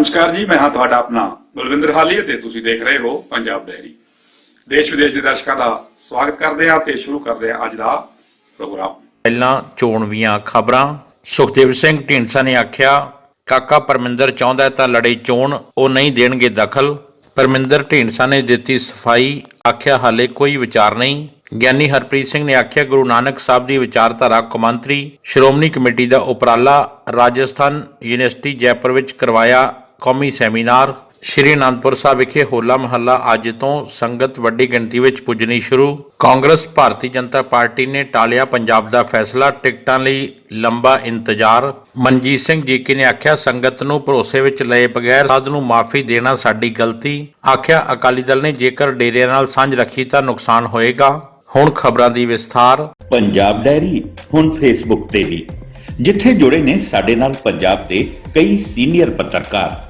ਨਮਸਕਾਰ ਜੀ, ਮੈਂ ਹਾਂ ਤੁਹਾਡਾ ਆਪਣਾ ਬਲਵਿੰਦਰ ਹਾਲੀ ਤੇ ਤੁਸੀਂ ਦੇਖ ਰਹੇ ਹੋ ਪੰਜਾਬ ਡੈਰੀ। ਦੇਸ਼ ਵਿਦੇਸ਼ ਦੇ ਦਰਸ਼ਕਾਂ ਦਾ ਸਵਾਗਤ ਕਰਦੇ ਹਾਂ ਤੇ ਸ਼ੁਰੂ ਕਰਦੇ ਹਾਂ ਅੱਜ ਦਾ ਪ੍ਰੋਗਰਾਮ। ਪਹਿਲਾਂ ਚੋਣਵੀਆਂ ਖਬਰਾਂ। ਸੁਖਦੇਵ ਸਿੰਘ ਢੀਂਡਸਾ ਨੇ ਆਖਿਆ, ਕਾਕਾ ਪਰਮਿੰਦਰ ਚਾਹੁੰਦਾ ਤਾਂ ਲੜੇ ਚੋਣ, ਉਹ ਨਹੀਂ ਦੇਣਗੇ ਦਖਲ। ਪਰਮਿੰਦਰ ਢੀਂਡਸਾ ਨੇ ਦਿੱਤੀ ਸਫ਼ਾਈ, ਆਖਿਆ, ਹਾਲੇ ਕੋਈ ਵਿਚਾਰ ਨਹੀਂ। ਗਿਆਨੀ ਹਰਪ੍ਰੀਤ ਸਿੰਘ ਨੇ ਆਖਿਆ, ਗੁਰੂ ਨਾਨਕ ਸਾਹਿਬ ਦੀ ਵਿਚਾਰਧਾਰਾ ਕੌਮਾਂਤਰੀ ਸ਼੍ਰੋਮਣੀ ਕਮੇਟੀ ਦਾ ਉਪਰਾਲਾ ਰਾਜਸਥਾਨ ਯੂਨੀਵਰਸਿਟੀ ਜੈਪੁਰ ਵਿੱਚ ਕਰਵਾਇਆ ਕੌਮੀ ਸੈਮੀਨਾਰ ਸ਼੍ਰੀ ਅਨੰਦਪੁਰ ਸਾਹਿਬ ਵਿਖੇ ਹੋਲਾ ਮਹੱਲਾ ਅੱਜ ਤੋਂ ਸੰਗਤ ਵੱਡੀ ਗਿਣਤੀ ਵਿੱਚ ਪੁੱਜਣੀ ਸ਼ੁਰੂ। ਕਾਂਗਰਸ, ਭਾਰਤੀ ਜਨਤਾ ਪਾਰਟੀ ਨੇ ਟਾਲਿਆ ਪੰਜਾਬ ਦਾ ਫੈਸਲਾ, ਟਿਕਟਾਂ ਲਈ ਲੰਬਾ ਇੰਤਜ਼ਾਰ। ਮਨਜੀਤ ਸਿੰਘ ਜੀਕੇ ਨੇ ਆਖਿਆ, ਸੰਗਤ ਨੂੰ ਭਰੋਸੇ ਵਿੱਚ ਲਏ ਬਗੈਰ ਸਾਧ ਨੂੰ ਮਾਫੀ ਦੇਣਾ ਸਾਡੀ ਗਲਤੀ? ਆਖਿਆ, ਅਕਾਲੀ ਦਲ ਨੇ ਜੇਕਰ ਡੇਰਿਆਂ ਨਾਲ ਸਾਂਝ ਰੱਖੀ ਤਾਂ ਨੁਕਸਾਨ ਹੋਏਗਾ। ਹੁਣ ਖਬਰਾਂ ਦੀ ਵਿਸਥਾਰ। ਪੰਜਾਬ ਡੈਰੀ, ਹੁਣ ਫੇਸਬੁੱਕ ਤੇ ਵੀ। ਜਿੱਥੇ ਜੁੜੇ ਨੇ ਸਾਡੇ ਨਾਲ ਪੰਜਾਬ ਦੇ ਕਈ ਸੀਨੀਅਰ ਪੱਤਰਕਾਰ।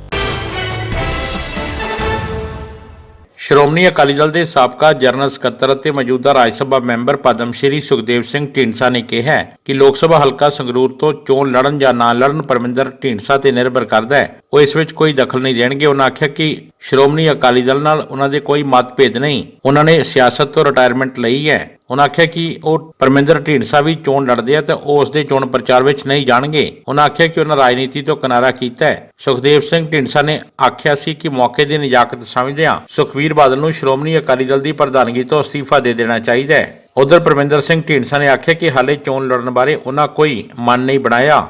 ਸ਼੍ਰੋਮਣੀ ਅਕਾਲੀ ਦਲ ਦੇ ਸਾਬਕਾ ਜਨਰਲ ਸਕੱਤਰ ਅਤੇ ਮੌਜੂਦਾ ਰਾਜ ਸਭਾ ਮੈਂਬਰ ਪਦਮ ਸ਼੍ਰੀ ਸੁਖਦੇਵ ਸਿੰਘ ਢੀਂਡਸਾ ਨੇ ਕਿਹਾ ਕਿ ਲੋਕ ਸਭਾ ਹਲਕਾ ਸੰਗਰੂਰ ਤੋਂ ਚੋਣ ਲੜਨ ਜਾਂ ਨਾ ਲੜਨ ਪਰਮਿੰਦਰ ਢੀਂਡਸਾ ਤੇ ਨਿਰਭਰ ਕਰਦਾ ਹੈ। ਉਹ ਇਸ ਵਿੱਚ ਕੋਈ ਦਖਲ ਨਹੀਂ ਦੇਣਗੇ। ਉਹਨਾਂ ਆਖਿਆ ਕਿ ਸ਼੍ਰੋਮਣੀ ਅਕਾਲੀ ਦਲ ਨਾਲ ਉਹਨਾਂ ਦੇ ਕੋਈ ਮਤਭੇਦ ਨਹੀਂ। ਉਹਨਾਂ ਨੇ ਸਿਆਸਤ ਤੋਂ ਰਿਟਾਇਰਮੈਂਟ ਲਈ ਹੈ। ਉਹਨਾਂ ਆਖਿਆ ਕਿ ਉਹ ਪਰਮਿੰਦਰ ਢੀਂਡਸਾ ਵੀ ਚੋਣ ਲੜਦੇ ਆ ਤੇ ਉਹ ਉਸ ਦੇ ਚੋਣ ਪ੍ਰਚਾਰ ਵਿੱਚ ਨਹੀਂ ਜਾਣਗੇ। ਉਹਨਾਂ ਆਖਿਆ ਕਿ ਉਹਨਾਂ ਰਾਜਨੀਤੀ ਤੋਂ ਕਿਨਾਰਾ ਕੀਤਾ ਹੈ। ਸੁਖਦੇਵ ਸਿੰਘ ਢੀਂਡਸਾ ਨੇ ਆਖਿਆ ਸੀ ਕਿ ਮੌਕੇ ਦੀ ਨਿਜਾਕਤ ਸਮਝਦਿਆਂ ਸੁਖਵੀਰ ਬਾਦਲ ਨੂੰ ਸ਼੍ਰੋਮਣੀ ਅਕਾਲੀ ਦਲ ਦੀ ਪ੍ਰਧਾਨਗੀ ਤੋਂ ਅਸਤੀਫਾ ਦੇ ਦੇਣਾ ਚਾਹੀਦਾ ਹੈ। ਉਧਰ ਪਰਮਿੰਦਰ ਸਿੰਘ ਢੀਂਡਸਾ ਨੇ ਆਖਿਆ ਕਿ ਹਾਲੇ ਚੋਣ ਲੜਨ ਬਾਰੇ ਉਹਨਾਂ ਕੋਈ ਮਨ ਨਹੀਂ ਬਣਾਇਆ।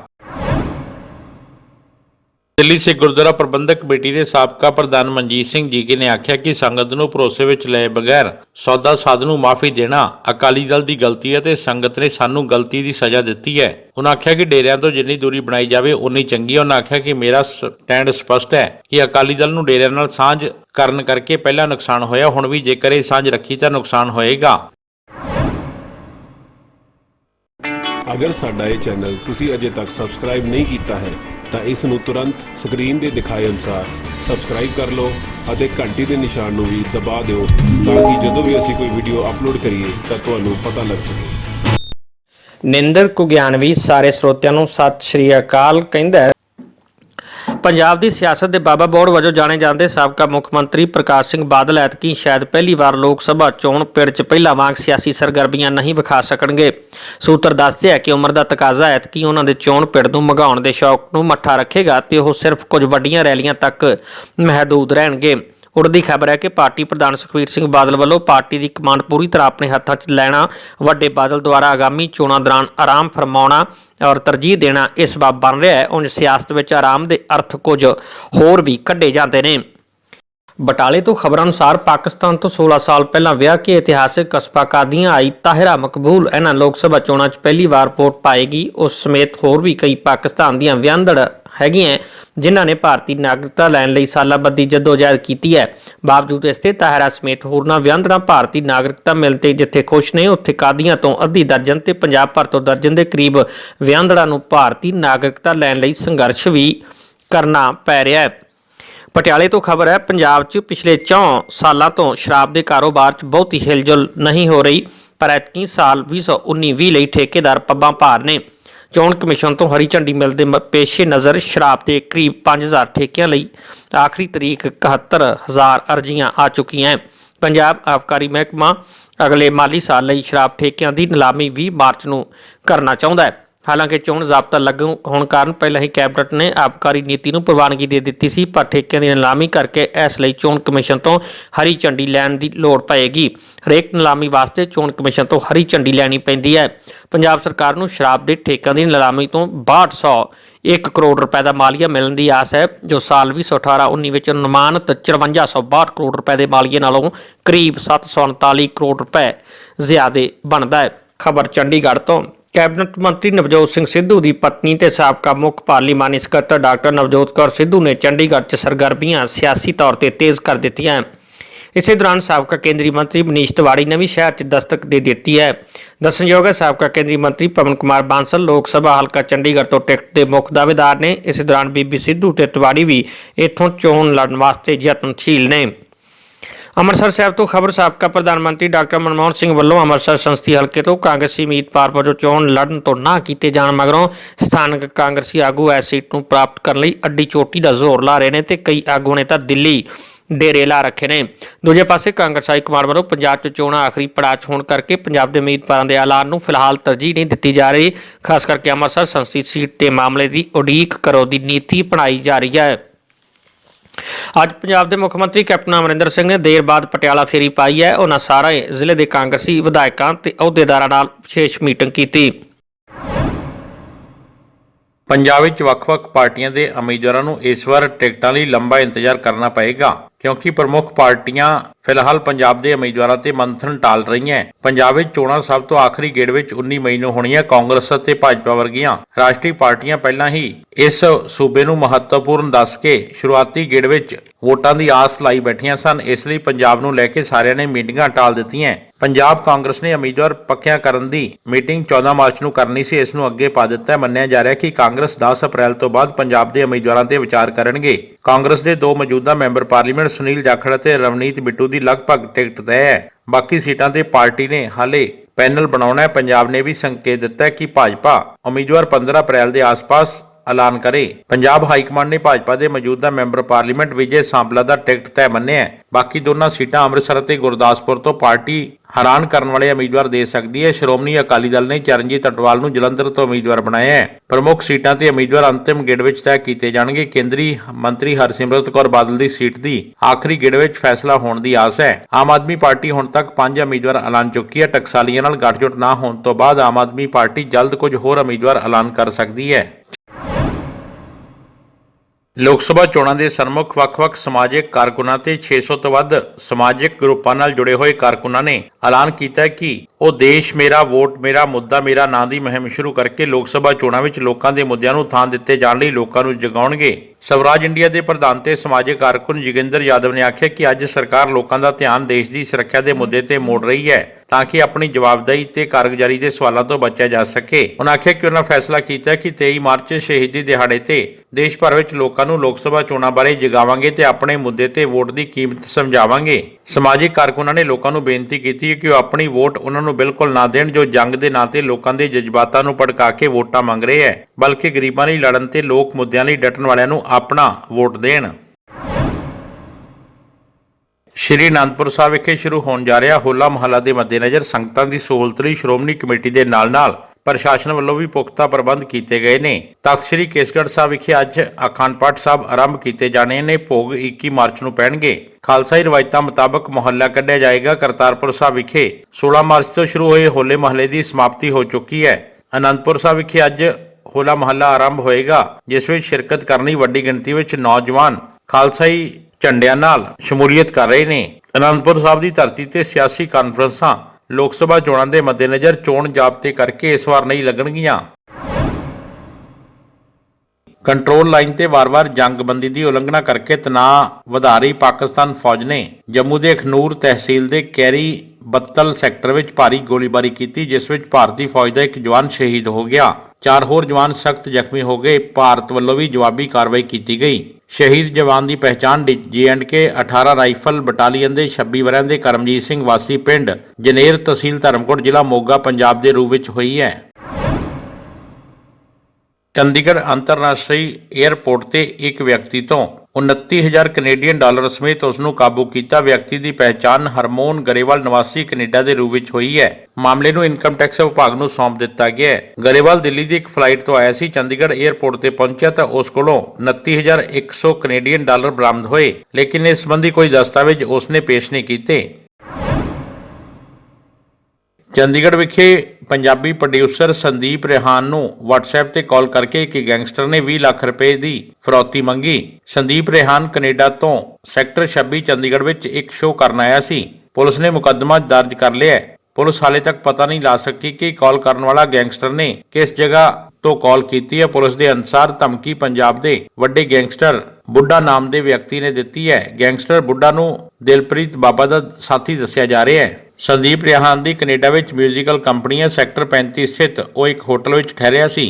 ਦਿੱਲੀ ਸਿੱਖ ਗੁਰਦੁਆਰਾ ਪ੍ਰਬੰਧਕ ਕਮੇਟੀ ਦੇ ਸਾਬਕਾ ਪ੍ਰਧਾਨ ਮਨਜੀਤ ਸਿੰਘ ਜੀਕੇ ਨੇ ਆਖਿਆ ਕਿ ਸੰਗਤ ਨੂੰ ਭਰੋਸੇ ਵਿੱਚ ਲਏ ਬਗੈਰ ਸੌਦਾ ਸਾਧ ਨੂੰ ਮਾਫੀ ਦੇਣਾ ਅਕਾਲੀ ਦਲ ਦੀ ਗਲਤੀ ਹੈ ਤੇ ਸੰਗਤ ਨੇ ਸਾਨੂੰ ਗਲਤੀ ਦੀ ਸਜ਼ਾ ਦਿੱਤੀ ਹੈ। ਉਹਨਾਂ ਆਖਿਆ ਕਿ ਡੇਰਿਆਂ ਤੋਂ ਜਿੰਨੀ ਦੂਰੀ ਬਣਾਈ ਜਾਵੇ ਉਨੀ ਚੰਗੀ ਹੈ। ਉਹਨਾਂ ਆਖਿਆ ਕਿ ਮੇਰਾ ਸਟੈਂਡ ਸਪਸ਼ਟ ਹੈ ਕਿ ਅਕਾਲੀ ਦਲ ਨੂੰ ਡੇਰਿਆਂ ਨਾਲ ਸਾਂਝ ਕਰਨ ਕਰਕੇ ਪਹਿਲਾਂ ਨੁਕਸਾਨ ਹੋਇਆ, ਹੁਣ ਵੀ ਜੇਕਰ ਇਹ ਸਾਂਝ ਰੱਖੀ ਤਾਂ ਨੁਕਸਾਨ ਹੋਏਗਾ। ਅਗਰ ਸਾਡਾ ਇਹ ਚੈਨਲ ਤੁਸੀਂ ਅਜੇ ਤੱਕ ਸਬਸਕ੍ਰਾਈਬ ਨਹੀਂ ਕੀਤਾ ਹੈ ਤਾਂ ਇਸ ਨੂੰ ਤੁਰੰਤ ਸਕਰੀਨ ਦੇ ਦਿਖਾਏ ਅਨੁਸਾਰ ਸਬਸਕ੍ਰਾਈਬ ਕਰ ਲਓ ਅਤੇ ਘੰਟੀ ਦੇ ਨਿਸ਼ਾਨ ਨੂੰ ਵੀ ਦਬਾ ਦਿਓ ਤਾਂ ਕਿ ਜਦੋਂ ਵੀ ਅਸੀਂ ਕੋਈ ਵੀਡੀਓ ਅਪਲੋਡ ਕਰੀਏ ਤਾਂ ਤੁਹਾਨੂੰ ਪਤਾ ਲੱਗ ਸਕੇ। ਨਿੰਦਰ ਕੁਗਿਆਨਵੀ ਸਾਰੇ ਸਰੋਤਿਆਂ ਨੂੰ ਸਤਿ ਸ਼੍ਰੀ ਅਕਾਲ ਕਹਿੰਦਾ ਪੰਜਾਬ ਦੀ ਸਿਆਸਤ ਦੇ ਬਾਬਾ ਬੋੜ ਵਜੋਂ ਜਾਣੇ ਜਾਂਦੇ ਸਾਬਕਾ ਮੁੱਖ ਮੰਤਰੀ ਪ੍ਰਕਾਸ਼ ਸਿੰਘ ਬਾਦਲ ਐਤਕੀ ਸ਼ਾਇਦ ਪਹਿਲੀ ਵਾਰ ਲੋਕ ਸਭਾ ਚੋਣ ਪਿੜ 'ਚ ਪਹਿਲਾਂ ਵਾਂਗ ਸਿਆਸੀ ਸਰਗਰਮੀਆਂ ਨਹੀਂ ਵਿਖਾ ਸਕਣਗੇ। ਸੂਤਰ ਦੱਸਦੇ ਆ ਕਿ ਉਮਰ ਦਾ ਤਕਾਜ਼ਾ ਐਤਕੀ ਉਹਨਾਂ ਦੇ ਚੋਣ ਪਿੜ ਨੂੰ ਮਗਾਉਣ ਦੇ ਸ਼ੌਕ ਨੂੰ ਮੱਠਾ ਰੱਖੇਗਾ ਤੇ ਉਹ ਸਿਰਫ ਕੁਝ ਵੱਡੀਆਂ ਰੈਲੀਆਂ ਤੱਕ ਮਹਦੂਦ ਰਹਿਣਗੇ। ਉੜਦੀ ਖਬਰ ਹੈ ਕਿ ਪਾਰਟੀ ਪ੍ਰਧਾਨ ਸੁਖਬੀਰ ਸਿੰਘ ਬਾਦਲ ਵੱਲੋਂ ਪਾਰਟੀ ਦੀ ਕਮਾਂਡ ਪੂਰੀ ਤਰ੍ਹਾਂ ਆਪਣੇ ਹੱਥਾਂ 'ਚ ਲੈਣਾ, ਵੱਡੇ ਬਾਦਲ ਦੁਆਰਾ ਆਗਾਮੀ ਚੋਣਾਂ ਦੌਰਾਨ ਆਰਾਮ ਫਰਮਾਉਣਾ ਔਰ ਤਰਜੀਹ ਦੇਣਾ ਇਸ ਬਾਬ ਬਣ ਰਿਹਾ ਹੈ। ਉਂਝ ਸਿਆਸਤ ਵਿੱਚ ਆਰਾਮ ਦੇ ਅਰਥ ਕੁਝ ਹੋਰ ਵੀ ਕੱਢੇ ਜਾਂਦੇ ਨੇ। ਬਟਾਲੇ ਤੋਂ ਖਬਰਾਂ ਅਨੁਸਾਰ ਪਾਕਿਸਤਾਨ ਤੋਂ 16 ਸਾਲ ਪਹਿਲਾਂ ਵਿਆਹ ਕੇ ਇਤਿਹਾਸਕ ਕਸਬਾ ਕਾਦੀਆਂ ਆਈ ਤਾਹਿਰਾ ਮਕਬੂਲ, ਇਹਨਾਂ ਲੋਕ ਸਭਾ ਚੋਣਾਂ 'ਚ ਪਹਿਲੀ ਵਾਰ ਵੋਟ ਪਾਏਗੀ। ਉਸ ਸਮੇਤ ਹੋਰ ਵੀ ਕਈ ਪਾਕਿਸਤਾਨ ਦੀਆਂ ਵਿਆਂਦੜ ਹੈਗੀਆਂ, ਜਿਨ੍ਹਾਂ ਨੇ ਭਾਰਤੀ ਨਾਗਰਿਕਤਾ ਲੈਣ ਲਈ ਸਾਲਾਬੱਦੀ ਜਦੋਜਹਿਦ ਕੀਤੀ ਹੈ। ਬਾਵਜੂਦ ਇਸ ਤੇ ਤਾਹਿਰਾ ਸਮੇਤ ਹੋਰਨਾਂ ਵਿਆਂਦੜਾਂ ਭਾਰਤੀ ਨਾਗਰਿਕਤਾ ਮਿਲਣ ਤੇ ਜਿੱਥੇ ਖੁਸ਼ ਨੇ, ਉੱਥੇ ਕਾਦੀਆਂ ਤੋਂ ਅੱਧੀ ਦਰਜਨ ਤੇ ਪੰਜਾਬ ਭਰ ਤੋਂ ਦਰਜਨ ਦੇ ਕਰੀਬ ਵਿਆਹਦੜਾਂ ਨੂੰ ਭਾਰਤੀ ਨਾਗਰਿਕਤਾ ਲੈਣ ਲਈ ਸੰਘਰਸ਼ ਵੀ ਕਰਨਾ ਪੈ ਰਿਹਾ ਹੈ। ਪਟਿਆਲੇ ਤੋਂ ਖਬਰ ਹੈ, ਪੰਜਾਬ 'ਚ ਪਿਛਲੇ 4 ਸਾਲਾਂ ਤੋਂ ਸ਼ਰਾਬ ਦੇ ਕਾਰੋਬਾਰ 'ਚ ਬਹੁਤੀ ਹਿਲਜੁਲ ਨਹੀਂ ਹੋ ਰਹੀ, ਪਰ ਐਤਕੀ ਸਾਲ 2019-20 ਲਈ ਠੇਕੇਦਾਰ ਪੱਬਾਂ ਭਾਰ ਨੇ। ਚੋਣ ਕਮਿਸ਼ਨ ਤੋਂ ਹਰੀ ਝੰਡੀ ਮਿਲਦੇ ਮ- ਪੇਸ਼ੇ ਨਜ਼ਰ ਸ਼ਰਾਬ ਦੇ ਕਰੀਬ 5000 ਠੇਕਿਆਂ ਲਈ। ਆਖਰੀ ਤਰੀਕ 71000 ਅਰਜ਼ੀਆਂ ਆ ਚੁੱਕੀਆਂ ਪੰਜਾਬ ਆਬਕਾਰੀ ਮਹਿਕਮਾ ਅਗਲੇ ਮਾਲੀ ਸਾਲ ਲਈ ਸ਼ਰਾਬ ਠੇਕਿਆਂ ਦੀ ਨਿਲਾਮੀ 20 ਮਾਰਚ ਨੂੰ ਕਰਨਾ ਚਾਹੁੰਦਾ ਹੈ ਹਾਲਾਂਕਿ ਚੋਣ ਜ਼ਾਬਤਾ ਲਾਗੂ ਹੋਣ ਕਾਰਨ ਪਹਿਲਾਂ ਹੀ ਕੈਬਨਿਟ ਨੇ ਆਬਕਾਰੀ ਨੀਤੀ ਨੂੰ ਪ੍ਰਵਾਨਗੀ ਦੇ ਦਿੱਤੀ ਸੀ, ਪਰ ਠੇਕਿਆਂ ਦੀ ਨਿਲਾਮੀ ਕਰਕੇ ਇਸ ਲਈ ਚੋਣ ਕਮਿਸ਼ਨ ਤੋਂ ਹਰੀ ਝੰਡੀ ਲੈਣ ਦੀ ਲੋੜ ਪਏਗੀ। ਹਰੇਕ ਨਿਲਾਮੀ ਵਾਸਤੇ ਚੋਣ ਕਮਿਸ਼ਨ ਤੋਂ ਹਰੀ ਝੰਡੀ ਲੈਣੀ ਪੈਂਦੀ ਹੈ। ਪੰਜਾਬ ਸਰਕਾਰ ਨੂੰ ਸ਼ਰਾਬ ਦੇ ਠੇਕਿਆਂ ਦੀ ਨਿਲਾਮੀ ਤੋਂ 6200 1 ਕਰੋੜ ਰੁਪਏ ਦਾ ਮਾਲੀਆ ਮਿਲਣ ਦੀ ਆਸ ਹੈ, ਜੋ ਸਾਲ 2018-19 ਵਿੱਚ ਅਨੁਮਾਨਿਤ 5462 ਕਰੋੜ ਰੁਪਏ ਦੇ ਮਾਲੀਏ ਨਾਲੋਂ ਕਰੀਬ 739 ਕਰੋੜ ਰੁਪਏ ਜ਼ਿਆਦੇ ਬਣਦਾ ਹੈ। ਖਬਰ ਚੰਡੀਗੜ੍ਹ ਤੋਂ ਕੈਬਨਿਟ ਮੰਤਰੀ ਨਵਜੋਤ ਸਿੰਘ ਸਿੱਧੂ ਦੀ ਪਤਨੀ ਤੇ ਸਾਬਕਾ ਮੁੱਖ ਪਾਰਲੀਮਾਨੀ ਸਕੱਤਰ ਡਾਕਟਰ ਨਵਜੋਤ ਕੌਰ ਸਿੱਧੂ ਨੇ ਚੰਡੀਗੜ੍ਹ 'ਚ ਸਰਗਰਮੀਆਂ ਸਿਆਸੀ ਤੌਰ ਤੇ ਤੇਜ਼ ਕਰ ਦਿੱਤੀਆਂ। ਇਸੇ ਦੌਰਾਨ ਸਾਬਕਾ ਕੇਂਦਰੀ ਮੰਤਰੀ ਮਨੀਸ਼ ਤਿਵਾੜੀ ਨੇ ਵੀ ਸ਼ਹਿਰ 'ਚ ਦਸਤਕ ਦੇ ਦਿੱਤੀ ਹੈ। ਦੱਸਣਯੋਗ ਹੈ, ਸਾਬਕਾ ਕੇਂਦਰੀ ਮੰਤਰੀ ਪਵਨ ਕੁਮਾਰ ਬਾਂਸਲ ਲੋਕ ਸਭਾ ਹਲਕਾ ਚੰਡੀਗੜ੍ਹ ਤੋਂ ਟਿਕਟ ਦੇ ਮੁੱਖ ਦਾਅਵੇਦਾਰ ਨੇ। ਇਸੇ ਦੌਰਾਨ ਬੀਬੀ ਸਿੱਧੂ ਤੇ ਤਿਵਾੜੀ ਵੀ ਇੱਥੋਂ ਚੋਣ ਲੜਨ ਵਾਸਤੇ ਯਤਨਸ਼ੀਲ ਨੇ। ਅੰਮ੍ਰਿਤਸਰ ਸਾਹਿਬ ਤੋਂ ਖਬਰ ਸਾਬਕਾ ਪ੍ਰਧਾਨ ਮੰਤਰੀ ਡਾਕਟਰ ਮਨਮੋਹਨ ਸਿੰਘ ਵੱਲੋਂ ਅੰਮ੍ਰਿਤਸਰ ਸੰਸਦੀ ਹਲਕੇ ਤੋਂ ਕਾਂਗਰਸੀ ਉਮੀਦਵਾਰ ਵਜੋਂ ਚੋਣ ਲੜਨ ਤੋਂ ਨਾ ਕੀਤੇ ਜਾਣ ਮਗਰੋਂ ਸਥਾਨਕ ਕਾਂਗਰਸੀ ਆਗੂ ਇਸ ਸੀਟ ਨੂੰ ਪ੍ਰਾਪਤ ਕਰਨ ਲਈ ਅੱਡੀ ਚੋਟੀ ਦਾ ਜ਼ੋਰ ਲਾ ਰਹੇ ਨੇ ਤੇ ਕਈ ਆਗੂ ਨੇ ਤਾਂ ਦਿੱਲੀ ਡੇਰੇ ਲਾ ਰੱਖੇ ਨੇ। ਦੂਜੇ ਪਾਸੇ ਕਾਂਗਰਸ ਹਾਈ ਕਮਾਂਡ ਵੱਲੋਂ ਪੰਜਾਬ 'ਚ ਚੋਣਾਂ ਆਖਰੀ ਪੜਾਅ 'ਚ ਹੋਣ ਕਰਕੇ ਪੰਜਾਬ ਦੇ ਉਮੀਦਵਾਰਾਂ ਦੇ ਐਲਾਨ ਨੂੰ ਫਿਲਹਾਲ ਤਰਜੀਹ ਨਹੀਂ ਦਿੱਤੀ ਜਾ ਰਹੀ, ਖਾਸ ਕਰਕੇ ਅੰਮ੍ਰਿਤਸਰ ਸੰਸਦੀ ਸੀਟ ਤੇ ਮਾਮਲੇ ਦੀ ਉਡੀਕ ਕਰੋ ਦੀ ਨੀਤੀ ਅਪਣਾਈ ਜਾ ਰਹੀ ਹੈ। ਅੱਜ ਪੰਜਾਬ ਦੇ ਮੁੱਖ ਮੰਤਰੀ ਕੈਪਟਨ ਅਮਰਿੰਦਰ ਸਿੰਘ ਨੇ ਦੇਰ ਬਾਅਦ ਪਟਿਆਲਾ ਫੇਰੀ ਪਾਈ ਹੈ। ਉਹਨਾਂ ਸਾਰੇ ਜ਼ਿਲ੍ਹੇ ਦੇ ਕਾਂਗਰਸੀ ਵਿਧਾਇਕਾਂ ਤੇ ਅਹੁਦੇਦਾਰਾਂ ਨਾਲ ਵਿਸ਼ੇਸ਼ ਮੀਟਿੰਗ ਕੀਤੀ। ਪੰਜਾਬ ਵਿੱਚ ਵੱਖ-ਵੱਖ ਪਾਰਟੀਆਂ ਦੇ ਉਮੀਦਵਾਰਾਂ ਨੂੰ ਇਸ ਵਾਰ ਟਿਕਟਾਂ ਲਈ ਲੰਬਾ ਇੰਤਜ਼ਾਰ ਕਰਨਾ ਪਏਗਾ। ਕਿਉਂਕਿ ਪ੍ਰਮੁੱਖ ਪਾਰਟੀਆਂ ਫਿਲਹਾਲ ਪੰਜਾਬ ਦੇ ਉਮੀਦਵਾਰਾਂ ਤੇ ਮੰਥਨ ਟਾਲ ਰਹੀਆਂ ਹੈ। ਪੰਜਾਬ ਵਿੱਚ ਚੋਣਾਂ ਸਭ ਤੋਂ ਆਖਰੀ ਗੇੜ ਵਿੱਚ 19 ਮਈ ਨੂੰ ਹੋਣੀਆਂ ਕਾਂਗਰਸ ਅਤੇ ਭਾਜਪਾ ਵਰਗੀਆਂ ਰਾਸ਼ਟਰੀ ਪਾਰਟੀਆਂ ਪਹਿਲਾਂ ਹੀ ਇਸ ਸੂਬੇ ਨੂੰ ਮਹੱਤਵਪੂਰਨ ਦੱਸ ਕੇ ਸ਼ੁਰੂਆਤੀ ਗੇੜ ਵਿੱਚ ਵੋਟਾਂ ਦੀ ਆਸ ਲਾਈ ਬੈਠੀਆਂ ਸਨ। ਇਸ ਲਈ ਪੰਜਾਬ ਨੂੰ ਲੈ ਕੇ ਸਾਰਿਆਂ ਨੇ ਮੀਟਿੰਗਾਂ ਟਾਲ ਦਿੱਤੀਆਂ। ਪੰਜਾਬ ਕਾਂਗਰਸ ਨੇ ਉਮੀਦਵਾਰ ਪੱਕਿਆਂ ਕਰਨ ਦੀ ਮੀਟਿੰਗ 14 ਮਾਰਚ ਨੂੰ ਕਰਨੀ ਸੀ। ਇਸ ਨੂੰ ਅੱਗੇ ਪਾ ਦਿੱਤਾ। ਮੰਨਿਆ ਜਾ ਰਿਹਾ ਕਿ ਕਾਂਗਰਸ 10 ਅਪ੍ਰੈਲ ਤੋਂ ਬਾਅਦ ਪੰਜਾਬ ਦੇ ਉਮੀਦਵਾਰਾਂ ਤੇ ਵਿਚਾਰ ਕਰਨਗੇ। ਕਾਂਗਰਸ ਦੇ ਦੋ ਮੌਜੂਦਾ ਮੈਂਬਰ ਪਾਰਲੀਮੈਂਟ ਸੁਨੀਲ ਜਾਖੜ ਅਤੇ ਰਵਨੀਤ ਬਿੱਟੂ ਦੀ ਲਗਭਗ ਟਿਕਟ ਤੈਅ ਹੈ। ਬਾਕੀ ਸੀਟਾਂ ਤੇ ਪਾਰਟੀ ਨੇ ਹਾਲੇ ਪੈਨਲ ਬਣਾਉਣਾ ਹੈ। ਪੰਜਾਬ ਨੇ ਵੀ ਸੰਕੇਤ ਦਿੱਤਾ ਹੈ ਕਿ ਭਾਜਪਾ ਉਮੀਦਵਾਰ 15 ਅਪ੍ਰੈਲ ਦੇ ਆਸ-ਪਾਸ ਐਲਾਨ ਕਰੇ। ਪੰਜਾਬ ਹਾਈ ਕਮਾਂਡ ਨੇ ਭਾਜਪਾ ਦੇ ਮੌਜੂਦਾ ਮੈਂਬਰ ਪਾਰਲੀਮੈਂਟ ਵਿਜੇ ਸਾਂਪਲਾ ਦਾ ਟਿਕਟ ਤੈਅ ਮੰਨਿਆ ਬਾਕੀ ਦੋਨਾਂ ਸੀਟਾਂ ਅੰਮ੍ਰਿਤਸਰ ਅਤੇ ਗੁਰਦਾਸਪੁਰ ਤੋਂ ਪਾਰਟੀ ਹੈਰਾਨ ਕਰਨ ਵਾਲੇ ਉਮੀਦਵਾਰ ਦੇ ਸਕਦੀ ਹੈ। ਸ਼੍ਰੋਮਣੀ ਅਕਾਲੀ ਦਲ ਨੇ ਚਰਨਜੀਤ ਅਟਵਾਲ ਨੂੰ ਜਲੰਧਰ ਤੋਂ ਉਮੀਦਵਾਰ ਬਣਾਇਆ ਹੈ। ਪ੍ਰਮੁੱਖ ਸੀਟਾਂ ਤੇ ਉਮੀਦਵਾਰ ਅੰਤਿਮ ਗੇੜ ਵਿੱਚ ਤੈਅ ਕੀਤੇ ਜਾਣਗੇ। ਕੇਂਦਰੀ ਮੰਤਰੀ ਹਰਸਿਮਰਤ ਕੌਰ ਬਾਦਲ ਦੀ ਸੀਟ ਦੀ ਆਖਰੀ ਗੇੜ ਵਿੱਚ ਫੈਸਲਾ ਹੋਣ ਦੀ ਆਸ ਹੈ। ਆਮ ਆਦਮੀ ਪਾਰਟੀ ਹੁਣ ਤੱਕ ਪੰਜ ਉਮੀਦਵਾਰ ਐਲਾਨ ਚੁੱਕੀ ਹੈ। ਟਕਸਾਲੀਆਂ ਨਾਲ ਗੱਠਜੋੜ ਨਾ ਹੋਣ ਤੋਂ ਬਾਅਦ ਆਮ ਆਦਮੀ ਪਾਰਟੀ ਜਲਦ ਕੁਝ ਹੋਰ ਉਮੀਦਵਾਰ ਐਲਾਨ ਕਰ ਸਕਦੀ ਹੈ। ਲੋਕ ਸਭਾ ਚੋਣਾਂ ਦੇ ਸਨਮੁਖ ਵੱਖ-ਵੱਖ ਸਮਾਜਿਕ ਕਾਰਕੁਨਾਂ ਤੇ 600 ਤੋਂ ਵੱਧ ਸਮਾਜਿਕ ਗਰੁੱਪਾਂ ਨਾਲ ਜੁੜੇ ਹੋਏ ਕਾਰਕੁਨਾਂ ਨੇ ਐਲਾਨ ਕੀਤਾ ਕਿ ਉਹ ਦੇਸ਼ ਮੇਰਾ, ਵੋਟ ਮੇਰਾ, ਮੁੱਦਾ ਮੇਰਾ ਨਾਂ ਦੀ ਮੁਹਿੰਮ ਸ਼ੁਰੂ ਕਰਕੇ ਲੋਕ ਸਭਾ ਚੋਣਾਂ ਵਿੱਚ ਲੋਕਾਂ ਦੇ ਮੁੱਦਿਆਂ ਨੂੰ ਥਾਂ ਦਿੱਤੇ ਜਾਣ ਲਈ ਲੋਕਾਂ ਨੂੰ ਜਗਾਉਣਗੇ। ਸਵਰਾਜ ਇੰਡੀਆ ਦੇ ਪ੍ਰਧਾਨ ਤੇ ਸਮਾਜਿਕ ਕਾਰਕੁਨ ਜੋਗਿੰਦਰ ਯਾਦਵ ਨੇ ਆਖਿਆ ਕਿ ਅੱਜ ਸਰਕਾਰ ਲੋਕਾਂ ਦਾ ਧਿਆਨ ਦੇਸ਼ ਦੀ ਸੁਰੱਖਿਆ ਦੇ ਮੁੱਦੇ ਤੇ ਮੋੜ ਰਹੀ ਹੈ। ਤਾਂ ਕਿ ਆਪਣੀ ਜਵਾਬਦੇਹੀ ਤੇ ਕਾਰਗੁਜ਼ਾਰੀ ਦੇ ਸਵਾਲਾਂ ਤੋਂ ਬਚਿਆ ਜਾ ਸਕੇ। ਉਹਨਾਂ ਆਖਿਆ ਕਿ ਉਹਨਾਂ ਫੈਸਲਾ ਕੀਤਾ ਕਿ 23 ਮਾਰਚ ਸ਼ਹੀਦੀ ਦਿਹਾੜੇ ਤੇ ਦੇਸ਼ ਭਰ ਵਿੱਚ ਲੋਕਾਂ ਨੂੰ ਲੋਕ ਸਭਾ ਚੋਣਾਂ ਬਾਰੇ ਜਗਾਵਾਂਗੇ ਤੇ ਆਪਣੇ ਮੁੱਦੇ ਤੇ ਵੋਟ ਦੀ ਕੀਮਤ ਸਮਝਾਵਾਂਗੇ। ਸਮਾਜਿਕ ਕਾਰਕੁਨਾਂ ਨੇ ਲੋਕਾਂ ਨੂੰ ਬੇਨਤੀ ਕੀਤੀ ਹੈ ਕਿ ਉਹ ਆਪਣੀ ਵੋਟ ਉਹਨਾਂ ਨੂੰ ਬਿਲਕੁਲ ਨਾ ਦੇਣ ਜੋ ਜੰਗ ਦੇ ਨਾਂ ਤੇ ਲੋਕਾਂ ਦੇ ਜਜ਼ਬਾਤਾਂ ਨੂੰ ਭੜਕਾ ਕੇ ਵੋਟਾਂ ਮੰਗ ਰਹੇ ਹੈ, ਬਲਕਿ ਗਰੀਬਾਂ ਲਈ ਲੜਨ ਤੇ ਲੋਕ ਮੁੱਦਿਆਂ ਲਈ ਡਟਣ ਵਾਲਿਆਂ ਨੂੰ ਆਪਣਾ ਵੋਟ ਦੇਣ। ਸ਼੍ਰੀ ਅਨੰਦਪੁਰ ਸਾਹਿਬ ਵਿਖੇ ਸ਼ੁਰੂ ਹੋਣ ਜਾ ਰਿਹਾ ਹੋਲਾ ਮਹੱਲਾ ਦੇ ਮੱਦੇਨਜ਼ਰ ਸੰਗਤਾਂ ਦੀ ਸਹੂਲਤ ਲਈ ਸ਼੍ਰੋਮਣੀ ਕਮੇਟੀ ਦੇ ਨਾਲ-ਨਾਲ ਪ੍ਰਸ਼ਾਸਨ ਵੱਲੋਂ ਵੀ ਪੁਖਤਾ ਪ੍ਰਬੰਧ ਕੀਤੇ ਗਏ ਨੇ। ਤਖਤ ਸ੍ਰੀ ਕੇਸਗੜ੍ਹ ਸਾਹਿਬ ਵਿਖੇ ਅੱਜ ਅਖੰਡ ਪਾਠ ਸਾਹਿਬ ਆਰੰਭ ਕੀਤੇ ਜਾਣੇ ਨੇ। ਭੋਗ 21 ਮਾਰਚ ਨੂੰ ਪੈਣਗੇ। ਖਾਲਸਾਈ ਰਵਾਇਤਾਂ ਮੁਤਾਬਕ ਮੁਹੱਲਾ ਕੱਢਿਆ ਜਾਏਗਾ। ਕਰਤਾਰਪੁਰ ਸਾਹਿਬ ਵਿਖੇ 16 ਮਾਰਚ ਤੋਂ ਸ਼ੁਰੂ ਹੋਏ ਹੋਲੇ ਮਹੱਲੇ ਦੀ ਸਮਾਪਤੀ ਹੋ ਚੁੱਕੀ ਹੈ। ਅਨੰਦਪੁਰ ਸਾਹਿਬ ਵਿਖੇ ਅੱਜ ਹੋਲਾ ਮਹੱਲਾ ਆਰੰਭ ਹੋਏਗਾ, ਜਿਸ ਵਿੱਚ ਸ਼ਿਰਕਤ ਕਰਨ ਲਈ ਵੱਡੀ ਗਿਣਤੀ ਵਿੱਚ ਨੌਜਵਾਨ ਖਾਲਸਾਈ ਝੰਡਿਆਂ ਨਾਲ ਸ਼ਮੂਲੀਅਤ ਕਰ ਰਹੇ ਨੇ। ਅਨੰਦਪੁਰ ਸਾਹਿਬ ਦੀ ਧਰਤੀ ਤੇ ਸਿਆਸੀ ਕਾਨਫਰੰਸਾਂ ਲੋਕ ਸਭਾ ਚੋਣਾਂ ਦੇ ਮੱਦੇਨਜ਼ਰ ਚੋਣ ਜ਼ਾਬਤੇ ਕਰਕੇ ਇਸ ਵਾਰ ਨਹੀਂ ਲੱਗਣਗੀਆਂ। ਕੰਟਰੋਲ ਲਾਈਨ ਤੇ ਵਾਰ-ਵਾਰ ਜੰਗਬੰਦੀ ਦੀ ਉਲੰਘਣਾ ਕਰਕੇ ਤਣਾਅ ਵਧਾ ਰਹੀ ਪਾਕਿਸਤਾਨ ਫੌਜ ਨੇ ਜੰਮੂ ਦੇ ਅਖਨੂਰ ਤਹਿਸੀਲ ਦੇ ਕੈਰੀ ਬੱਤਲ ਸੈਕਟਰ ਵਿੱਚ ਭਾਰੀ ਗੋਲੀਬਾਰੀ ਕੀਤੀ, ਜਿਸ ਵਿੱਚ ਭਾਰਤੀ ਫੌਜ ਦਾ ਇੱਕ ਜਵਾਨ ਸ਼ਹੀਦ ਹੋ ਗਿਆ। ਚਾਰ ਹੋਰ ਜਵਾਨ ਸਖਤ ਜ਼ਖਮੀ ਹੋ ਗਏ। ਭਾਰਤ ਵੱਲੋਂ ਵੀ ਜਵਾਬੀ ਕਾਰਵਾਈ ਕੀਤੀ ਗਈ। ਸ਼ਹੀਦ ਜਵਾਨ ਦੀ ਪਹਿਚਾਣ ਕੇ 18 ਰਾਈਫਲ ਬਟਾਲੀਅਨ ਦੇ 26 ਵਰਿਆਂ ਦੇ ਕਰਮਜੀਤ ਸਿੰਘ ਵਾਸੀ ਪਿੰਡ ਜਨੇਰ ਤਹਿਸੀਲ ਧਰਮਕੋਟ ਜ਼ਿਲ੍ਹਾ ਮੋਗਾ, ਪੰਜਾਬ ਦੇ ਰੂਪ ਵਿੱਚ ਹੋਈ ਹੈ। ਚੰਡੀਗੜ੍ਹ ਅੰਤਰਰਾਸ਼ਟਰੀ 에ਅਰਪੋਰਟ ਤੇ ਇੱਕ ਵਿਅਕਤੀ ਤੋਂ 29000 ਕੈਨੇਡੀਅਨ ਡਾਲਰ ਸਮੇਤ ਉਸ ਨੂੰ ਕਾਬੂ ਕੀਤਾ। ਵਿਅਕਤੀ ਦੀ ਪਹਿਚਾਣ ਹਰਮੋਨ ਗਰੇਵਾਲ ਨਿਵਾਸੀ ਕੈਨੇਡਾ ਦੇ ਰੂਪ ਵਿੱਚ ਹੋਈ ਹੈ। ਮਾਮਲੇ ਨੂੰ ਇਨਕਮ ਟੈਕਸ ਵਿਭਾਗ ਨੂੰ ਸੌਂਪ ਦਿੱਤਾ ਗਿਆ ਹੈ। ਗਰੇਵਾਲ ਦਿੱਲੀ ਦੀ ਇੱਕ ਫਲਾਈਟ ਤੋਂ ਆਇਆ ਸੀ। ਚੰਡੀਗੜ੍ਹ 에ਅਰਪੋਰਟ ਤੇ ਪਹੁੰਚਿਆ ਤਾਂ ਉਸ ਕੋਲੋਂ 29100 ਕੈਨੇਡੀਅਨ ਡਾਲਰ ਬਰਾਮਦ ਹੋਏ। ਲੇਕਿਨ ਇਸ ਸੰਬੰਧੀ ਕੋਈ ਦਸਤਾਵੇਜ਼ ਉਸ ਨੇ ਪੇਸ਼ ਨਹੀਂ ਕੀਤੇ। ਚੰਡੀਗੜ੍ਹ ਵਿਖੇ ਪੰਜਾਬੀ ਪ੍ਰੋਡਿਊਸਰ ਸੰਦੀਪ ਰਿਹਾਨ ਨੂੰ WhatsApp ਤੇ ਕਾਲ ਕਰਕੇ ਇੱਕ ਗੈਂਗਸਟਰ ਨੇ 20 ਲੱਖ ਰੁਪਏ ਦੀ ਫਰੌਤੀ ਮੰਗੀ। ਸੰਦੀਪ ਰਿਹਾਨ ਕੈਨੇਡਾ ਤੋਂ ਸੈਕਟਰ 26 ਚੰਡੀਗੜ੍ਹ ਵਿੱਚ ਇੱਕ ਸ਼ੋਅ ਕਰਨ ਆਇਆ ਸੀ। ਪੁਲਿਸ ਨੇ ਮੁਕੱਦਮਾ ਦਰਜ ਕਰ ਲਿਆ ਹੈ। ਪੁਲਿਸ ਹਾਲੇ ਤੱਕ ਪਤਾ ਨਹੀਂ ਲਾ ਸਕੀ ਕਿ ਕਾਲ ਕਰਨ ਵਾਲਾ ਗੈਂਗਸਟਰ ਨੇ ਕਿਸ ਜਗ੍ਹਾ ਤੋਂ ਕਾਲ ਕੀਤੀ ਹੈ। ਪੁਲਿਸ ਦੇ ਅਨੁਸਾਰ ਧਮਕੀ ਪੰਜਾਬ ਦੇ ਵੱਡੇ ਗੈਂਗਸਟਰ ਬੁੱਢਾ ਨਾਮ ਦੇ ਵਿਅਕਤੀ ਨੇ ਦਿੱਤੀ ਹੈ। ਗੈਂਗਸਟਰ ਬੁੱਢਾ ਨੂੰ ਦਿਲਪ੍ਰੀਤ ਬਾਬਾ ਦਾ ਸਾਥੀ ਦੱਸਿਆ ਜਾ ਰਿਹਾ ਹੈ। ਸੰਦੀਪ ਰਿਹਾਨ ਦੀ ਕੈਨੇਡਾ ਵਿੱਚ ਮਿਊਜ਼ੀਕਲ ਕੰਪਨੀ ਹੈ ਸੈਕਟਰ 35 ਸਥਿਤ ਉਹ ਇੱਕ ਹੋਟਲ ਵਿੱਚ ਠਹਿਰਿਆ ਸੀ।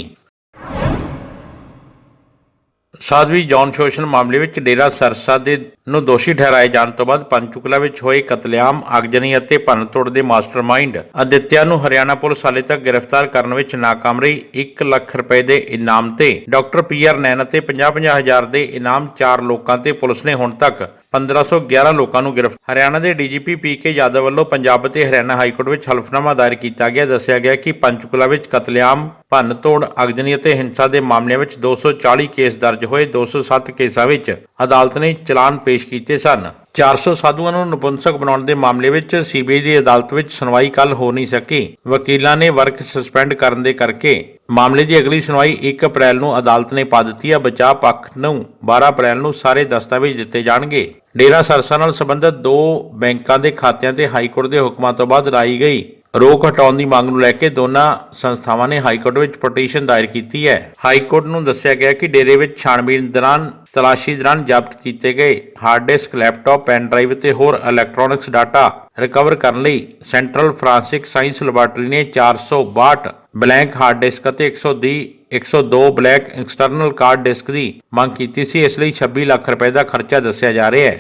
ਸਾਧਵੀ ਜੌਨ ਸ਼ੋਸ਼ਣ ਮਾਮਲੇ ਵਿੱਚ ਡੇਰਾ ਸਰਸਾ ਦੇ ਨੂੰ ਦੋਸ਼ੀ ਠਹਿਰਾਏ ਜਾਣ ਤੋਂ ਬਾਅਦ ਪੰਚਕੁਲਾ ਵਿੱਚ ਹੋਏ ਕਤਲੇਆਮ ਅਗਜਨੀ ਅਤੇ ਭੰਨਤੋੜ ਦੇ ਮਾਸਟਰਮਾਈਂਡ ਅਦਿੱਤਿਆ ਨੂੰ ਹਰਿਆਣਾ ਪੁਲਿਸ ਹਾਲੇ ਤੱਕ ਗ੍ਰਿਫਤਾਰ ਕਰਨ ਵਿੱਚ ਨਾਕਾਮ ਰਹੀ। 1 ਲੱਖ ਰੁਪਏ ਦੇ ਇਨਾਮ ਤੇ ਡਾਕਟਰ ਪੀ ਆਰ ਨੈਨ ਅਤੇ 50-50 ਹਜ਼ਾਰ ਦੇ ਇਨਾਮ ਚਾਰ ਲੋਕਾਂ ਤੇ ਪੁਲਿਸ ਨੇ ਹੁਣ ਤੱਕ 1511 ਲੋਕਾਂ ਨੂੰ ਗ੍ਰਿਫਤਾਰ ਹਰਿਆਣਾ ਦੇ ਡੀਜੀਪੀ ਪੀ ਕੇ ਯਾਦਵ ਵੱਲੋਂ ਪੰਜਾਬ ਅਤੇ ਹਰਿਆਣਾ ਹਾਈ ਕੋਰਟ ਵਿੱਚ ਹਲਫਨਾਮਾ ਦਾਇਰ ਕੀਤਾ ਗਿਆ। ਦੱਸਿਆ ਗਿਆ ਕਿ ਪੰਚਕੁਲਾ ਵਿੱਚ ਕਤਲੇਆਮ, ਭੰਨ ਤੋੜ ਅਗਜਨੀ ਅਤੇ ਹਿੰਸਾ ਦੇ ਮਾਮਲਿਆਂ ਵਿੱਚ 240 ਕੇਸ ਦਰਜ ਹੋਏ। 207 ਕੇਸਾਂ ਵਿੱਚ ਅਦਾਲਤ ਨੇ ਚਲਾਨ ਪੇਸ਼ ਕੀਤੇ ਸਨ। 400 ਸਾਧੂਆਂ ਨੂੰ ਨਪੁੰਸਕ ਬਣਾਉਣ ਦੇ ਮਾਮਲੇ ਵਿੱਚ ਸੀਬੀਆਈ ਦੀ ਅਦਾਲਤ ਵਿੱਚ ਸੁਣਵਾਈ ਕੱਲ ਹੋ ਨਹੀਂ ਸਕੀ। ਵਕੀਲਾਂ ਨੇ ਵਰਕ ਸਸਪੈਂਡ ਕਰਨ ਦੇ ਕਰਕੇ ਮਾਮਲੇ ਦੀ ਅਗਲੀ ਸੁਣਵਾਈ 1 ਅਪ੍ਰੈਲ ਨੂੰ ਅਦਾਲਤ ਨੇ ਪਾ ਦਿੱਤੀ ਹੈ ਬਚਾਅ ਪੱਖ ਨੂੰ 12 ਅਪ੍ਰੈਲ ਨੂੰ ਸਾਰੇ ਦਸਤਾਵੇਜ਼ ਦਿੱਤੇ ਜਾਣਗੇ। ਡੇਰਾ ਸਰਸਾ ਨਾਲ ਸੰਬੰਧਿਤ ਦੋ ਬੈਂਕਾਂ ਦੇ ਖਾਤਿਆਂ ਤੇ ਹਾਈ ਕੋਰਟ ਦੇ ਹੁਕਮਾਂ ਤੋਂ ਬਾਅਦ ਲਾਈ ਗਈ। ਰੋਕ ਹਟਾਉਣ ਦੀ ਮੰਗ ਨੂੰ ਲੈ ਕੇ ਦੋਨਾਂ ਸੰਸਥਾਵਾਂ ਨੇ ਹਾਈ ਕੋਰਟ ਵਿੱਚ ਪਟੀਸ਼ਨ ਦਾਇਰ ਕੀਤੀ ਹੈ। ਹਾਈ ਕੋਰਟ ਨੂੰ ਦੱਸਿਆ ਗਿਆ ਕਿ ਡੇਰੇ ਵਿੱਚ ਛਾਣਬੀਨ ਦੌਰਾਨ, ਤਲਾਸ਼ੀ ਦੌਰਾਨ ਜ਼ਬਤ ਕੀਤੇ ਗਏ hard disk, laptop, pen drive ਤੇ ਹੋਰ ਇਲੈਕਟ੍ਰੋਨਿਕਸ ਡਾਟਾ ਰਿਕਵਰ ਕਰਨ ਲਈ ਸੈਂਟਰਲ ਫਰਾਂਸਿਕ ਸਾਇੰਸ ਲੈਬਾਰਟਰੀ ਨੇ 462 ਬਲੈਂਕ ਹਾਰਡ ਡਿਸਕ ਅਤੇ 120 102 ਬਲੈਕ ਐਕਸਟਰਨਲ ਕਾਰਡ ਡਿਸਕ ਦੀ ਮੰਗ ਕੀਤੀ ਸੀ। ਇਸ ਲਈ 26 ਲੱਖ ਰੁਪਏ ਦਾ ਖਰਚਾ ਦੱਸਿਆ ਜਾ ਰਿਹਾ ਹੈ।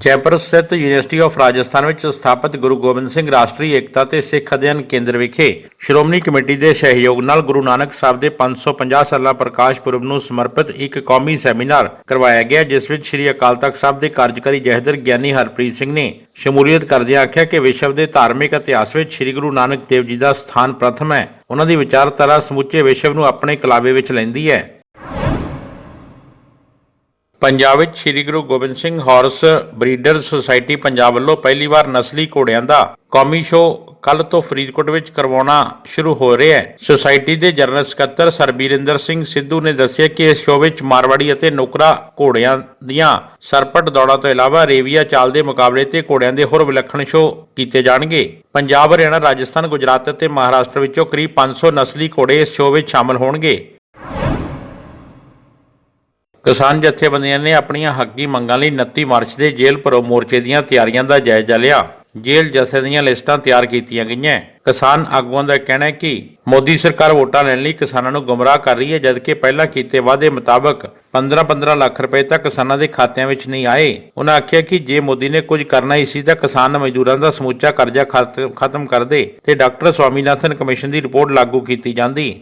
ਜੈਪੁਰ ਸਥਿਤ ਯੂਨੀਵਰਸਿਟੀ ਆਫ ਰਾਜਸਥਾਨ ਵਿੱਚ ਸਥਾਪਿਤ ਗੁਰੂ ਗੋਬਿੰਦ ਸਿੰਘ ਰਾਸ਼ਟਰੀ ਏਕਤਾ ਤੇ ਸਿੱਖ ਅਧਿਐਨ ਕੇਂਦਰ ਵਿਖੇ ਸ਼੍ਰੋਮਣੀ ਕਮੇਟੀ ਦੇ ਸਹਿਯੋਗ ਨਾਲ ਗੁਰੂ ਨਾਨਕ ਸਾਹਿਬ ਦੇ 550 ਸਾਲਾ ਪ੍ਰਕਾਸ਼ ਪੁਰਬ ਨੂੰ ਸਮਰਪਿਤ ਇੱਕ ਕੌਮੀ ਸੈਮੀਨਾਰ ਕਰਵਾਇਆ ਗਿਆ, ਜਿਸ ਵਿੱਚ ਸ੍ਰੀ ਅਕਾਲ ਤਖਤ ਸਾਹਿਬ ਦੇ ਕਾਰਜਕਾਰੀ ਜਹੇਦਾਰ ਗਿਆਨੀ ਹਰਪ੍ਰੀਤ ਸਿੰਘ ਨੇ ਸ਼ਮੂਲੀਅਤ ਕਰਦਿਆਂ ਆਖਿਆ ਕਿ ਵਿਸ਼ਵ ਦੇ ਧਾਰਮਿਕ ਇਤਿਹਾਸ ਵਿੱਚ ਸ੍ਰੀ ਗੁਰੂ ਨਾਨਕ ਦੇਵ ਜੀ ਦਾ ਸਥਾਨ ਪ੍ਰਥਮ ਹੈ। ਉਹਨਾਂ ਦੀ ਵਿਚਾਰਧਾਰਾ ਸਮੁੱਚੇ ਵਿਸ਼ਵ ਨੂੰ ਆਪਣੇ ਕਲਾਵੇ ਵਿੱਚ ਲੈਂਦੀ ਹੈ। ਪੰਜਾਬ ਵਿੱਚ Sri Guru Gobind Singh horse breeder society Punjab ਵੱਲੋਂ ਪਹਿਲੀ ਵਾਰ ਨਸਲੀ ਘੋੜਿਆਂ ਦਾ ਕੌਮੀ ਸ਼ੋਅ ਕੱਲ ਤੋਂ ਫਰੀਦਕੋਟ ਵਿੱਚ ਕਰਵਾਉਣਾ ਸ਼ੁਰੂ ਹੋ ਰਿਹਾ ਹੈ। ਸੁਸਾਇਟੀ ਦੇ ਜਨਰਲ ਸਕੱਤਰ ਸਰਬੀਰਿੰਦਰ ਸਿੰਘ ਸਿੱਧੂ ਨੇ ਦੱਸਿਆ ਕਿ ਇਸ ਸ਼ੋਅ ਵਿੱਚ ਮਾਰਵਾੜੀ ਅਤੇ ਨੁਕਰਾ ਘੋੜਿਆਂ ਦੀਆਂ ਸਰਪਟ ਦੌੜਾਂ ਤੋਂ ਇਲਾਵਾ ਰੇਵੀਆ ਚਾਲ ਦੇ ਮੁਕਾਬਲੇ ਤੇ ਘੋੜਿਆਂ ਦੇ ਹੋਰ ਵਿਲੱਖਣ ਸ਼ੋਅ ਕੀਤੇ ਜਾਣਗੇ। ਪੰਜਾਬ, ਹਰਿਆਣਾ, ਰਾਜਸਥਾਨ, ਗੁਜਰਾਤ ਅਤੇ ਮਹਾਰਾਸ਼ਟਰ ਵਿੱਚੋਂ ਕਰੀਬ 500 ਨਸਲੀ ਘੋੜੇ ਇਸ ਸ਼ੋਅ ਵਿੱਚ ਸ਼ਾਮਲ ਹੋਣਗੇ। ਕਿਸਾਨ ਜਥੇਬੰਦੀਆਂ ਨੇ ਆਪਣੀਆਂ ਹੱਕੀ ਮੰਗਾਂ ਲਈ 29 ਮਾਰਚ ਦੇ ਜੇਲ੍ਹ ਭਰੋ ਮੋਰਚੇ ਦੀਆਂ ਤਿਆਰੀਆਂ ਦਾ ਜਾਇਜ਼ਾ ਲਿਆ। ਜੇਲ੍ਹ ਜਥੇ ਦੀਆਂ ਲਿਸਟਾਂ ਤਿਆਰ ਕੀਤੀਆਂ ਗਈਆਂ। ਕਿਸਾਨ ਆਗੂਆਂ ਦਾ ਕਹਿਣਾ ਹੈ ਕਿ ਮੋਦੀ ਸਰਕਾਰ ਵੋਟਾਂ ਲੈਣ ਲਈ ਕਿਸਾਨਾਂ ਨੂੰ ਗੁੰਮਰਾਹ ਕਰ ਰਹੀ ਹੈ, ਜਦਕਿ ਪਹਿਲਾਂ ਕੀਤੇ ਵਾਅਦੇ ਮੁਤਾਬਕ 15-15 ਲੱਖ ਰੁਪਏ ਤੱਕ ਕਿਸਾਨਾਂ ਦੇ ਖਾਤਿਆਂ ਵਿੱਚ ਨਹੀਂ ਆਏ। ਉਹਨਾਂ ਆਖਿਆ ਕਿ ਜੇ ਮੋਦੀ ਨੇ ਕੁਝ ਕਰਨਾ ਹੀ ਸੀ ਤਾਂ ਕਿਸਾਨ ਮਜ਼ਦੂਰਾਂ ਦਾ ਸਮੁੱਚਾ ਕਰਜ਼ਾ ਖਤ- ਖਤਮ ਕਰ ਦੇ ਤੇ ਡਾਕਟਰ ਸਵਾਮੀਨਾਥਨ ਕਮਿਸ਼ਨ ਦੀ ਰਿਪੋਰਟ ਲਾਗੂ ਕੀਤੀ ਜਾਂਦੀ।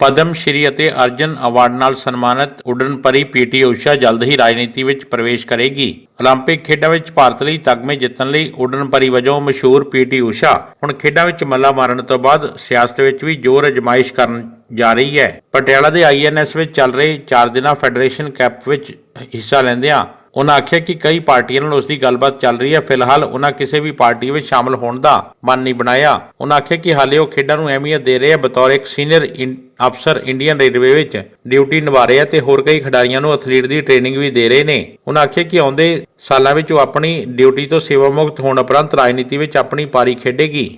ਪਦਮ ਸ਼੍ਰੀ ਅਤੇ ਅਰਜਨ ਅਵਾਰਡ ਨਾਲ ਸਨਮਾਨਿਤ ਉਡਨ ਪਰੀ ਪੀਟੀ ਊਸ਼ਾ ਜਲਦ ਹੀ ਰਾਜਨੀਤੀ ਵਿੱਚ ਪ੍ਰਵੇਸ਼ ਕਰੇਗੀ 올림픽 ਖੇਡਾਂ ਵਿੱਚ ਭਾਰਤ ਲਈ ਤਗਮੇ ਜਿੱਤਣ ਲਈ ਉਡਨ ਪਰੀ ਵਜੋਂ ਮਸ਼ਹੂਰ ਪੀਟੀ ਊਸ਼ਾ ਹੁਣ ਖੇਡਾਂ ਵਿੱਚ ਮੱਲਾ ਮਾਰਨ ਤੋਂ ਬਾਅਦ ਸਿਆਸਤ ਵਿੱਚ ਵੀ ਜ਼ੋਰ ਅਜਮਾਇਸ਼ ਕਰਨ ਜਾ ਰਹੀ ਹੈ ਪਟਿਆਲਾ ਦੇ ਆਈਐਨਐਸ ਵਿੱਚ ਚੱਲ ਰਹੇ 4 ਦਿਨਾ ਫੈਡਰੇਸ਼ਨ ਕੱਪ ਵਿੱਚ ਹਿੱਸਾ ਲੈਂਦਿਆਂ ਉਹਨਾਂ ਆਖਿਆ ਕਿ ਕਈ ਪਾਰਟੀਆਂ ਨਾਲ ਉਸ ਦੀ ਗੱਲਬਾਤ ਚੱਲ ਰਹੀ ਹੈ। ਫਿਲਹਾਲ ਉਹਨਾਂ ਕਿਸੇ ਵੀ ਪਾਰਟੀ ਵਿੱਚ ਸ਼ਾਮਲ ਹੋਣ ਦਾ ਮਨ ਨਹੀਂ ਬਣਾਇਆ। ਉਹਨਾਂ ਆਖਿਆ ਕਿ ਹਾਲੇ ਉਹ ਖੇਡਾਂ ਨੂੰ ਅਹਿਮੀਅਤ ਦੇ ਰਹੇ ਆ, ਬਤੌਰ ਇੱਕ ਸੀਨੀਅਰ ਅਫਸਰ ਇੰਡੀਅਨ ਰੇਲਵੇ ਵਿੱਚ ਡਿਊਟੀ ਨਿਭਾ ਰਹੇ ਆ ਤੇ ਹੋਰ ਕਈ ਖਿਡਾਰੀਆਂ ਨੂੰ ਐਥਲੀਟ ਦੀ ਟ੍ਰੇਨਿੰਗ ਵੀ ਦੇ ਰਹੇ ਨੇ। ਉਹਨਾਂ ਆਖਿਆ ਕਿ ਆਉਂਦੇ ਸਾਲਾਂ ਵਿੱਚ ਉਹ ਆਪਣੀ ਡਿਊਟੀ ਤੋਂ ਸੇਵਾ ਮੁਕਤ ਹੋਣ ਉਪਰੰਤ ਰਾਜਨੀਤੀ ਵਿੱਚ ਆਪਣੀ ਪਾਰੀ ਖੇਡੇਗੀ।